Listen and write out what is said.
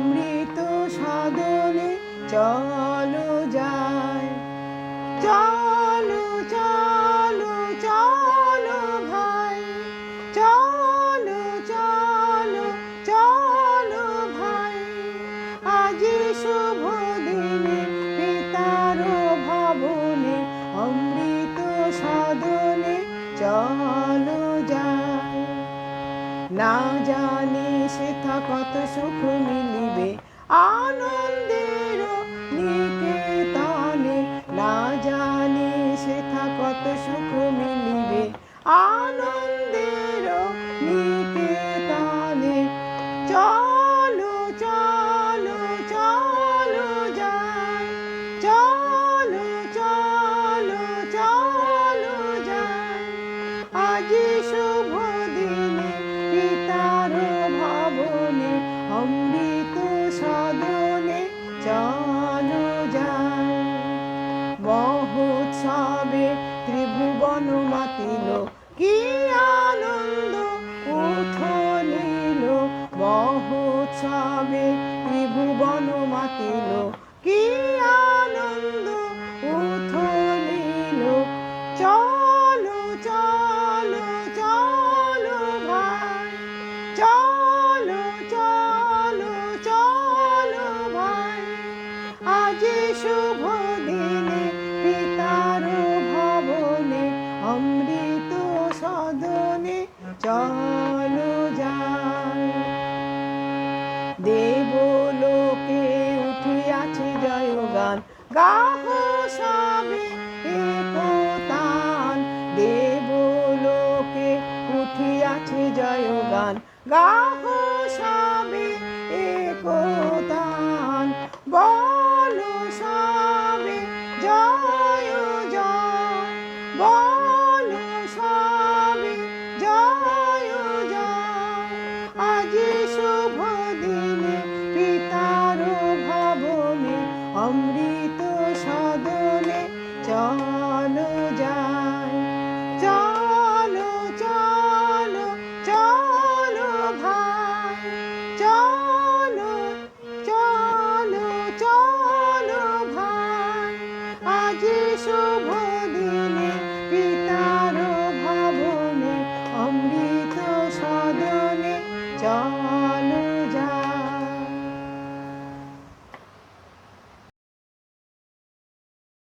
অমৃত সাদনে চলো যায় চলো চলো চলো ভাই। চলো চলো চলো ভাই। আজ শুভ দিনে পিতার ভাবনে অমৃত সাদনে চলো না জানি সেথা কত সুখ মিলিবে। আনন্দের নিকেতনে না জানি সেথা কত সুখ মিলিবে। আনন্দের নিকেতনে চলো চলো চলো যাই। চলো চলো চলো যাই। আজি শুভ মহোৎসবে ত্রিভুবন মাতিল। কি আনন্দ উঠলিল মহোৎসবে ত্রিভুবন মাতিল। কি আনন্দ উঠলিল চলো চলো চলো ভাই, চলো চলো চলো ভাই। আজি শুভ দিনে। চলো যাই। দেবলোকে উঠিয়াছে জয়গান। গাহ সবে একতান দেবলোকে উঠিয়াছে জয়গান। গাহ সবে